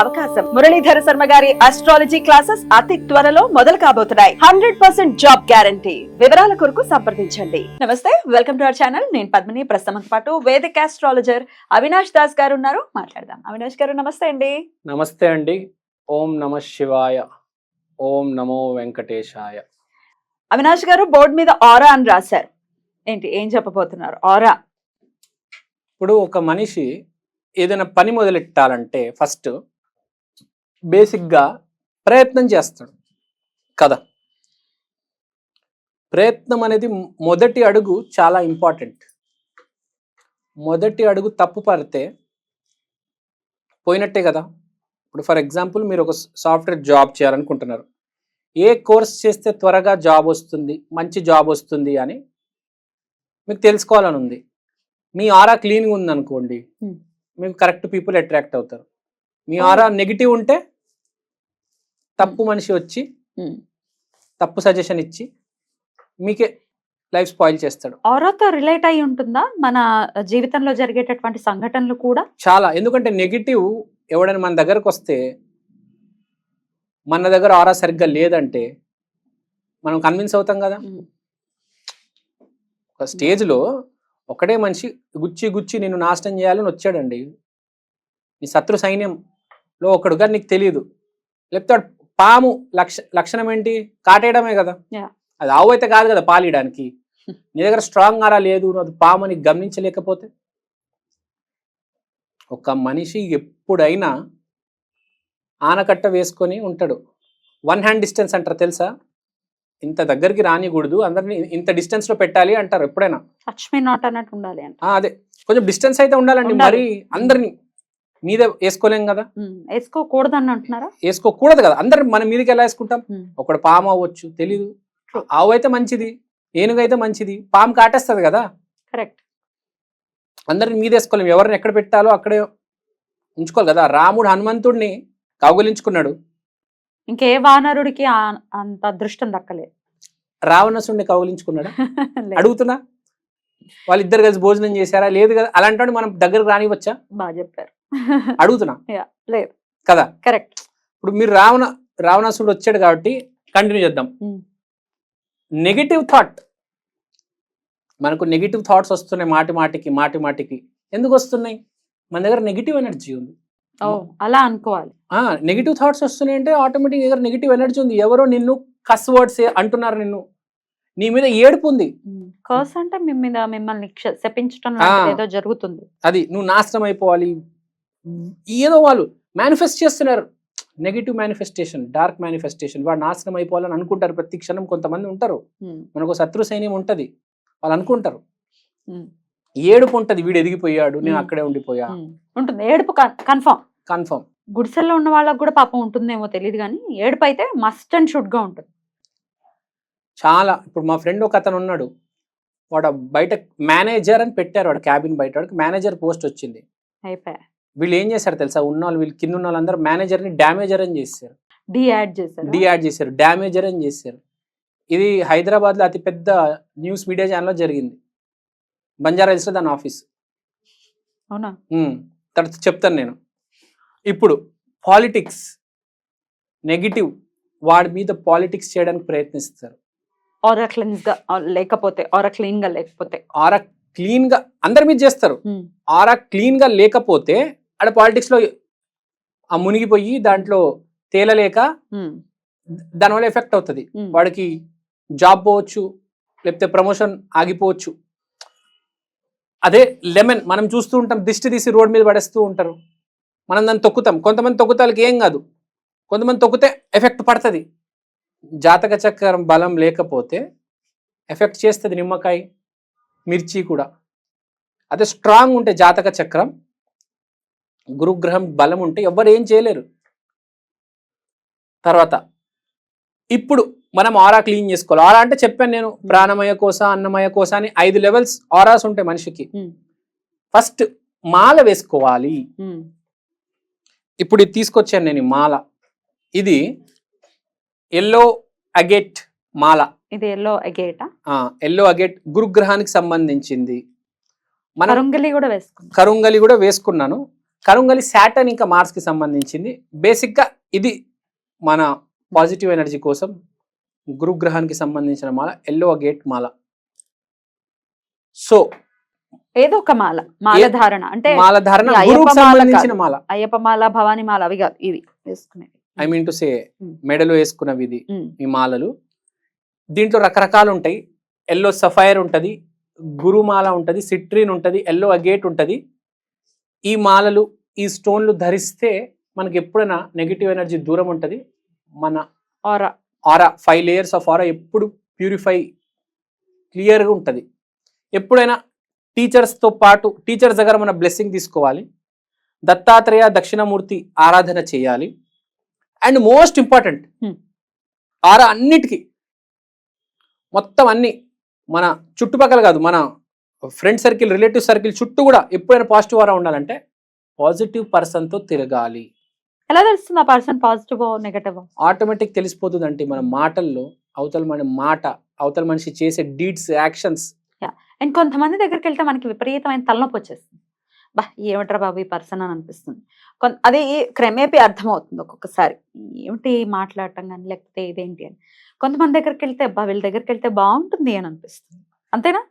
అవకాశం. మురళీధర శర్మ గారి astrology classes అతి త్వరలో మొదలు కాబోతున్నాయి. హండ్రెడ్ పర్సెంట్ జాబ్ గ్యారంటీ వివరాల కొరకు సంప్రదించండి. నమస్తే వెల్కమ్ టు అవర్ ఛానల్ నేను పద్మిని ప్రస్తుతం పాటు వేదిక ఆస్ట్రాలజర్ అవినాష్ దాస్ గారు ఉన్నారు. మాట్లాడదాం. అవినాష్ గారు నమస్తే అండి. నమస్తే అండి. ఓం నమ శివాయ. ఓం నమో వెంకటేశాయ. అవినాష్ గారు బోర్డు మీద ఆరా అని రాశారు. ఏంటి ఏం చెప్పబోతున్నారు? ఆరా ఇప్పుడు ఒక మనిషి ఏదైనా పని మొదలెట్టాలంటే ఫస్ట్ బేసిక్గా ప్రయత్నం చేస్తాడు. కదా ప్రయత్నం అనేది మొదటి అడుగు చాలా ఇంపార్టెంట్. మొదటి అడుగు తప్పు పడితే పోయినట్టే కదా. ఇప్పుడు ఫర్ ఎగ్జాంపుల్ మీరు ఒక సాఫ్ట్వేర్ జాబ్ చేయాలనుకుంటున్నారు. ఏ కోర్స్ చేస్తే త్వరగా జాబ్ వస్తుంది మంచి జాబ్ వస్తుంది అని మీకు తెలుసుకోవాలని ఉంది. మీ ఆరా క్లీన్గా ఉంది అనుకోండి Hmm. మీకు కరెక్ట్ పీపుల్ అట్రాక్ట్ అవుతారు. మీ ఆరా నెగిటివ్ ఉంటే తప్పు మనిషి వచ్చి తప్పు సజెషన్ ఇచ్చి మీకే లైఫ్ స్పాయిల్ చేస్తాడు. ఆరాతో రిలేట్ అయి ఉంటుందా? మన జీవితంలో జరిగేటటువంటి సంఘటనలు కూడా? చాలా. ఎందుకంటే నెగిటివ్ ఎవడైనా మన దగ్గరకు వస్తే మన దగ్గర ఆరా సరిగ్గా లేదంటే మనం కన్విన్స్ అవుతాం కదా? ఒక స్టేజ్లో ఒకటే మనిషి గుచ్చి గుచ్చి నిన్ను నాశనం చేయాలని వచ్చాడండి. నీ శత్రు సైన్యంలో ఒకడుగా నీకు తెలియదు లేకపోతే పాము లక్ష లక్షణం ఏంటి? కాటేయడమే కదా. అది ఆవు అయితే కాదు కదా పాలియడానికి. నీ దగ్గర స్ట్రాంగ్ ఆరా లేదు? అది పాము అని గమనించలేకపోతే? ఒక మనిషి ఎప్పుడైనా ఆనకట్ట వేసుకొని ఉంటాడు. వన్ హ్యాండ్ డిస్టెన్స్ అంటారు తెలుసా? ఇంత దగ్గరికి రానికూడదు. అందరిని ఇంత distance లో పెట్టాలి అంటారు ఎప్పుడైనా. అన్నట్టు ఉండాలి అదే. కొంచెం డిస్టెన్స్ అయితే ఉండాలండి. ఉండాలి. మరి అందరిని మీద వేసుకోలేం కదా? ఉమ్, వేసుకోకూడదని అంటున్నారా? వేసుకోకూడదు కదా. అందరిని మన మీదకి ఎలా వేసుకుంటాం? ఒకడు పాము అవ్వచ్చు తెలీదు. ఆవు అయితే మంచిది ఏనుగు అయితే మంచిది పాము కాటేస్తుంది కదా? కరెక్ట్ అందరిని మీద వేసుకోలేం. ఎవరిని ఎక్కడ పెట్టాలో అక్కడే ఉంచుకోవాలి కదా. రాముడు హనుమంతుడిని కౌగులించుకున్నాడు. ఇంకే వానరుడికి అంత అదృష్టం దక్కలేదు రావణసుడిని కౌగులించుకున్నాడు. అడుగుతున్నా? వాళ్ళిద్దరు కలిసి భోజనం చేశారా? లేదు కదా. అలాంటి మనం దగ్గరకు రానివచ్చా బాగా చెప్పారు. అడుగుతున్నా? లేదు. కదా? కరెక్ట్. ఇప్పుడు మీరు రావణ రావణాసుడు వచ్చాడు కాబట్టి కంటిన్యూ చేద్దాం. నెగిటివ్ థాట్ మనకు నెగిటివ్ థాట్స్ వస్తున్నాయి మాటి మాటికి మాటి మాటికి. ఎందుకు వస్తున్నాయి? మన దగ్గర నెగిటివ్ ఎనర్జీ ఉంది. అలా అనుకోవాలి. నెగిటివ్ థాట్స్ వస్తున్నాయి అంటే ఆటోమేటిక్ దగ్గర నెగిటివ్ ఎనర్జీ ఉంది. ఎవరో నిన్ను కస్ వర్డ్స్ అంటున్నారు నిన్ను. నీ మీద ఏడుపు ఉంది. కర్స్ అంటే మీ మీద మిమ్మల్ని. లాంటిది ఏదో జరుగుతుంది. అది నువ్వు నాశనం అయిపోవాలి. ఏదో వాళ్ళు మేనిఫెస్ట్ చేస్తున్నారు. నెగిటివ్ మేనిఫెస్టేషన్ డార్క్ మేనిఫెస్టేషన్ వాడు నాశనం అయిపోవాలని అనుకుంటారు. ప్రతి క్షణం కొంతమంది ఉంటారు. ఉమ్, మనకు శత్రు సైన్యం ఉంటది. వాళ్ళు అనుకుంటారు. ఉమ్, ఏడుపు ఉంటది. వీడు ఎదిగిపోయాడు. నేను మ్. అక్కడే ఉండిపోయా. ఉంటుంది. ఏడుపు కన్ఫర్మ్ కన్ఫర్మ్ గుడిసెల్లో ఉన్న వాళ్ళకి కూడా పాపం ఉంటుందేమో తెలియదు కానీ ఏడుపు అయితే మస్ట్ అండ్ షుడ్గా ఉంటుంది. చాలా. ఇప్పుడు మా ఫ్రెండ్ ఒక అతను ఉన్నాడు. వాడు బయట మేనేజర్ అని పెట్టారు. వాడు క్యాబిన్ బయట. వాడికి మేనేజర్ పోస్ట్ వచ్చింది. అయిపోయా? వీళ్ళు ఏం చేశారు తెలుసా? ఉన్న వాళ్ళు వీళ్ళు కింద ఉన్న వాళ్ళందరూ మేనేజర్ని డ్యామేజర్ అని చేశారు. డి యాడ్ చేశారు? డి యాడ్ చేశారు డ్యామేజర్ అని చేశారు. ఇది హైదరాబాద్లో అతిపెద్ద న్యూస్ మీడియా ఛానల్లో జరిగింది. బంజారా హిల్స్లో దాని ఆఫీస్. అవునా? తర్వాత చెప్తాను నేను. ఇప్పుడు పాలిటిక్స్ నెగిటివ్ వాడి మీద పాలిటిక్స్ చేయడానికి ప్రయత్నిస్తారు. ఆర్ లేకపోతే ఆర్ క్లీన్గా లేకపోతే. ఆరా క్లీన్గా అందరి మీద చేస్తారు. ఆరా క్లీన్గా లేకపోతే ఆడ పాలిటిక్స్లో ఆ మునిగిపోయి దాంట్లో తేలలేక దానివల్ల ఎఫెక్ట్ అవుతుంది. వాడికి జాబ్ పోవచ్చు లేకపోతే ప్రమోషన్ ఆగిపోవచ్చు. అదే లెమన్ మనం చూస్తూ ఉంటాం దిష్టి తీసి రోడ్ మీద పడేస్తూ ఉంటారు. మనం దాన్ని తొక్కుతాం. కొంతమంది తొక్కుతాలకి ఏం కాదు. కొంతమంది తొక్కితే ఎఫెక్ట్ పడుతుంది. జాతక చక్రం బలం లేకపోతే ఎఫెక్ట్ చేస్తుంది నిమ్మకాయ మిర్చి కూడా. అదే స్ట్రాంగ్ ఉంటే జాతక చక్రం గురుగ్రహం బలం ఉంటే ఎవరు ఏం చేయలేరు. తర్వాత ఇప్పుడు మనం ఆరా క్లీన్ చేసుకోవాలి. ఆరా అంటే చెప్పాను నేను ప్రాణమయ కోస అన్నమయ కోస అని ఐదు లెవెల్స్ ఆరాస్ ఉంటాయి మనిషికి. ఫస్ట్ మాల వేసుకోవాలి. ఇప్పుడు ఇది తీసుకొచ్చాను నేను మాల. ఇది ఎల్లో అగెట్ మాల. ఇది ఎల్లో ఎగేట ఎల్లో అగెట్ గురుగ్రహానికి సంబంధించింది. మనం కరుంగలి కూడా కరుంగలి కూడా వేసుకున్నాను. కరుంగలి శాటర్న్ ఇంకా మార్స్కి సంబంధించింది. బేసిక్గా ఇది మన పాజిటివ్ ఎనర్జీ కోసం గురుగ్రహానికి సంబంధించిన మాల ఎల్లో గేట్ మాల. సో ఏదో ఒక మాల మాల ఏ- ధారణ. అంటే మాల ధారణ ఈ అయ్యప్ప గురువుకు మాల సంబంధించిన. మాల. అయ్యప్ప మాల భవానీ మాల అవి కాదు ఇవి వేసుకునేవి. I mean to say. మెడలో వేసుకున్నవి ఇది ఈ మాలలు. దీంట్లో రకరకాలు ఉంటాయి. ఎల్లో సఫైర్ ఉంటుంది గురుమాల ఉంటుంది సిట్రిన్ ఉంటుంది ఎల్లో అగేట్ ఉంటుంది. ఈ మాలలు ఈ స్టోన్లు ధరిస్తే మనకి ఎప్పుడైనా నెగిటివ్ ఎనర్జీ దూరం ఉంటుంది? మన aura aura five layers of aura ఎప్పుడు ప్యూరిఫై క్లియర్గా ఉంటుంది. ఎప్పుడైనా టీచర్స్తో పాటు టీచర్స్ దగ్గర మన బ్లెస్సింగ్ తీసుకోవాలి. దత్తాత్రేయ దక్షిణమూర్తి ఆరాధన చేయాలి. And most important. ఆరా అన్నిటికీ మొత్తం అన్ని మన చుట్టుపక్కల కాదు మన ఫ్రెండ్ సర్కిల్ రిలేటివ్ సర్కిల్ చుట్టూ కూడా ఎప్పుడైనా పాజిటివ్ ఆరా ఉండాలంటే పాజిటివ్ పర్సన్తో తిరగాలి. ఎలా తెలుస్తుంది ఆ పర్సన్ పాజిటివ్ నెగటివ్? ఆటోమేటిక్ తెలిసిపోతుంది అంటే మన మాటల్లో అవతల మన మాట అవతల మనిషి చేసే డీడ్స్ యాక్షన్స్. అండ్ కొంతమంది దగ్గరికి వెళ్తే మనకి విపరీతమైన తలనొప్పి వచ్చేస్తుంది. బా ఏమిట్రా బాబు ఈ పర్సన్ అని అనిపిస్తుంది. కొన్- అది క్రమేపీ అర్థమవుతుంది ఒక్కొక్కసారి. ఏమిటి మాట్లాడటం కానీ లేకపోతే ఇదేంటి అని. కొంతమంది దగ్గరికి వెళ్తే అబ్బా వీళ్ళ దగ్గరికి వెళ్తే బాగుంటుంది అని అనిపిస్తుంది. అంతేనా?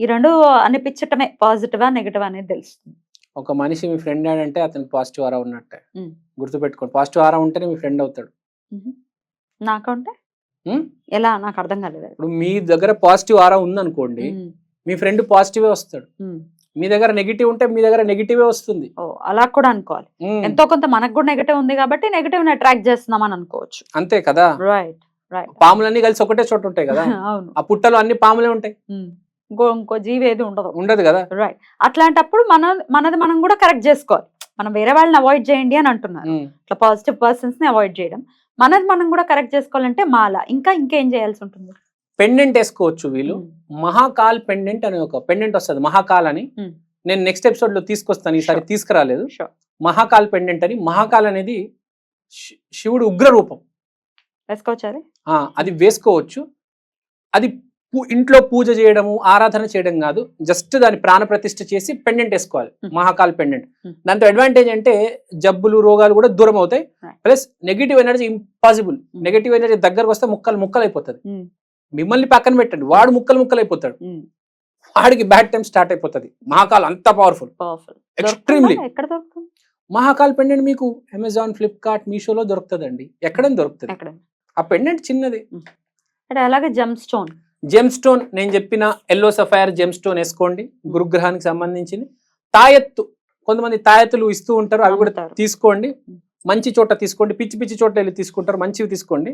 ఈ రెండు అనిపించటమే పాజిటివా నెగటివ్ అనేది తెలుస్తుంది. ఒక మనిషి మీ ఫ్రెండ్ అంటే అతనికి పాజిటివ్ ఆరా ఉన్నట్టే. గుర్తుపెట్టుకోండి పాజిటివ్ ఆరా ఉంటేనే మీ ఫ్రెండ్ అవుతాడు. నాకంటే? ఎలా? నాకు అర్థం కాలేదు. ఇప్పుడు మీ దగ్గర పాజిటివ్ ఆరా ఉందనుకోండి మీ ఫ్రెండ్ పాజిటివే వస్తాడు. మీ దగ్గర నెగిటివ్ ఉంటే మీ దగ్గర నెగిటివే వస్తుంది. అలా కూడా అనుకోవాలి. ఎంతో కొంత మనకు కూడా నెగటివ్ ఉంది కాబట్టి నెగటివ్ అట్రాక్ట్ చేస్తున్నాం అని అనుకోవచ్చు. అంతే కదా? Right right. పాములన్నీ కలిసి ఒకటే చోట ఉంటాయి కదా? అవును. ఆ పుట్టలో అన్ని పాములే ఉంటాయి. ఇంకో జీవి ఏది ఉండదు. ఉండదు కదా? రైట్ అట్లాంటప్పుడు మన మనది మనం కూడా కరెక్ట్ చేసుకోవాలి. మనం వేరే వాళ్ళని అవాయిడ్ చేయండి అని అంటున్నారు. ఇట్లా పాజిటివ్ పర్సన్స్ని అవాయిడ్ చేయడం. మనది మనం కూడా కరెక్ట్ చేసుకోవాలంటే మాల. ఇంకా ఇంకేం చేయాల్సి ఉంటుంది? పెండెంట్ వేసుకోవచ్చు వీళ్ళు. మహాకాల్ పెండెంట్ అని ఒక పెండెంట్ వస్తుంది. మహాకాల్ అని. నేను నెక్స్ట్ ఎపిసోడ్లో తీసుకొస్తాను. ఈసారి. తీసుకురాలేదు. మహాకాల్ పెండెంట్ అని. మహాకాల్ అనేది శివుడు ఉగ్ర రూపం. వేసుకోవచ్చు అది వేసుకోవచ్చు. అది ఇంట్లో పూజ చేయడము ఆరాధన చేయడం కాదు. జస్ట్ దాని ప్రాణ ప్రతిష్ఠ చేసి పెండెంట్ వేసుకోవాలి. Hmm. Mahakal pendant Hmm. దాంతో అడ్వాంటేజ్ అంటే జబ్బులు రోగాలు కూడా దూరం అవుతాయి. Plus negative energy impossible Hmm. Negative energy దగ్గరకు వస్తే ముక్కలు ముక్కలు అయిపోతుంది ఉమ్. మిమ్మల్ని పక్కన పెట్టండి. వాడు ముక్కలు ముక్కలు అయిపోతాడు. వాడికి బ్యాడ్ టైం స్టార్ట్ అయిపోతుంది. మహాకాల్ అంత పవర్ఫుల్ దొరుకుతుంది? మహాకాల్ పెండెంట్ మీకు అమెజాన్ ఫ్లిప్కార్ట్ మీషోలో దొరుకుతుంది. ఎక్కడ ఆ పెండెంట్ చిన్నది. అంటే అలాగే జమ్ స్టోన్ జెమ్ స్టోన్ నేను చెప్పిన ఎల్లో సఫైర్ జెమ్ స్టోన్ వేసుకోండి. గురుగ్రహానికి సంబంధించింది. తాయెత్తు కొంతమంది తాయెత్తులు ఇస్తూ ఉంటారు అవి కూడా. తీసుకోండి. మంచి చోట తీసుకోండి. పిచ్చి పిచ్చి చోట వెళ్ళి తీసుకుంటారు మంచివి తీసుకోండి.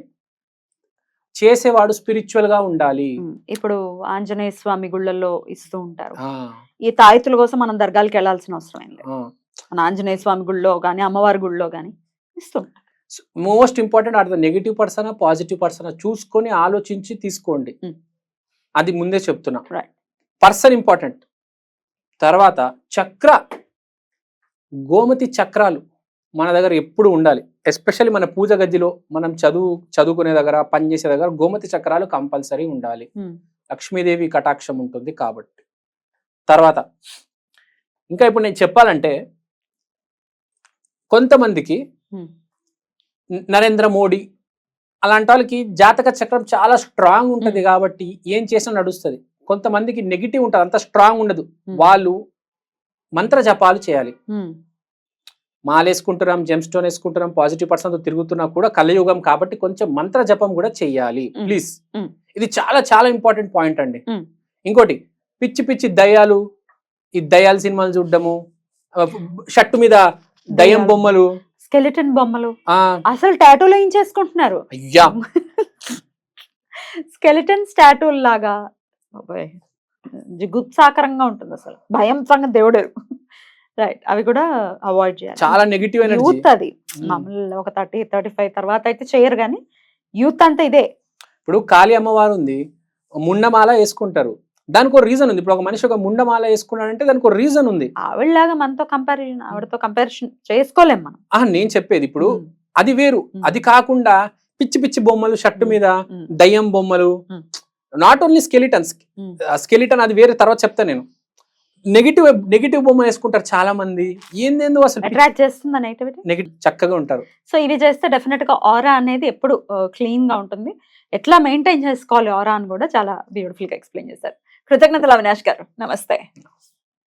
చేసేవాడు స్పిరిచువల్గా ఉండాలి. ఇప్పుడు ఆంజనేయ స్వామి గుళ్ళల్లో ఇస్తూ ఉంటారు. ఈ తాయితుల కోసం మనం దర్గాలకు వెళ్ళాల్సిన అవసరం ఏం లేదు. మన ఆంజనేయ స్వామి గుళ్ళో కానీ అమ్మవారి గుళ్ళో కానీ ఇస్తూ ఉంటారు. మోస్ట్ ఇంపార్టెంట్ అది నెగిటివ్ పర్సన్ పాజిటివ్ పర్సన్ చూసుకొని ఆలోచించి తీసుకోండి. అది ముందే చెప్తున్నా. Person important. తర్వాత చక్ర. గోమతి చక్రాలు మన దగ్గర ఎప్పుడు ఉండాలి. ఎస్పెషల్లీ మన పూజ గదిలో మనం చదువు చదువుకునే దగ్గర పనిచేసే దగ్గర గోమతి చక్రాలు కంపల్సరీ ఉండాలి. ఉమ్, లక్ష్మీదేవి కటాక్షం ఉంటుంది కాబట్టి. తర్వాత ఇంకా ఇప్పుడు నేను చెప్పాలంటే కొంతమందికి న- నరేంద్ర మోడీ అలాంటి వాళ్ళకి జాతక చక్రం చాలా స్ట్రాంగ్ ఉంటుంది కాబట్టి ఏం చేసినా నడుస్తుంది కొంతమందికి నెగిటివ్ ఉంటుంది అంత స్ట్రాంగ్ ఉండదు వాళ్ళు మంత్ర జపాలు చేయాలి మాలేసుకుంటున్నాం జెమ్ స్టోన్ వేసుకుంటున్నాం పాజిటివ్ పర్సన్తో తిరుగుతున్నా కూడా కలియుగం కాబట్టి కొంచెం మంత్ర జపం కూడా చెయ్యాలి Mm. ప్లీజ్. ఇది చాలా చాలా ఇంపార్టెంట్ పాయింట్ అండి. ఇంకోటి పిచ్చి పిచ్చి దయ్యాలు ఈ దయ్యాల సినిమాలు చూడడము ఆ, షర్టు మీద దయ్యం. బొమ్మలు స్కెలిటన్ బొమ్మలు. అసలు టాటూలు ఏం చేసుకుంటున్నారు? అయ్యా. స్కెలిటన్ స్టాటూల్ లాగా బాబోయ్, జిగుత్సాకరంగా ఉంటుంది అసలు. భయం సంగతి దేవుడు రైట్ అవి కూడా అవాయిడ్ చేయాలి. చాలా నెగిటివ్ యూత్ అది. మామూలు ఒక థర్టీ థర్టీ ఫైవ్ తర్వాత అయితే చేయరు కానీ యూత్ అంతా ఇదే. ఇప్పుడు కాళీ అమ్మవారు ఉంది ముండమాల వేసుకుంటారు. దానికి ఒక రీజన్ ఉంది. ఇప్పుడు ఒక మనిషి ఒక ముండమాల వేసుకున్నాడంటే దానికి ఒక రీజన్ ఉంది. ఆవిడలాగా మనతో కంపారిజన్ ఆవిడతో కంపారిజన్ చేసుకోలేం మనం. ఆ నేను చెప్పేది ఇప్పుడు అది వేరు. అది కాకుండా పిచ్చి పిచ్చి బొమ్మలు షర్ట్ మీద దయ్యం బొమ్మలు. Not only skeletons. స్కెలిటన్ అది వేరే తర్వాత చెప్తా నేను. నెగిటివ్ నెగిటివ్ బొమ్మ వేసుకుంటారు చాలా మంది ఏందేందో అసలు అట్రాక్ట్ చేస్తుంది నెగిటివిటీ నెగిటివ్ చక్కగా ఉంటారు. సో ఇవి చేస్తే డెఫినెట్గా ఆరా అనేది ఎప్పుడు క్లీన్గా ఉంటుంది. ఎట్లా మెయింటైన్ చేసుకోవాలి ఆరా అని కూడా చాలా బ్యూటిఫుల్గా ఎక్స్ప్లెయిన్ చేశారు. కృతజ్ఞతలు అవినాష్ గారు. నమస్తే.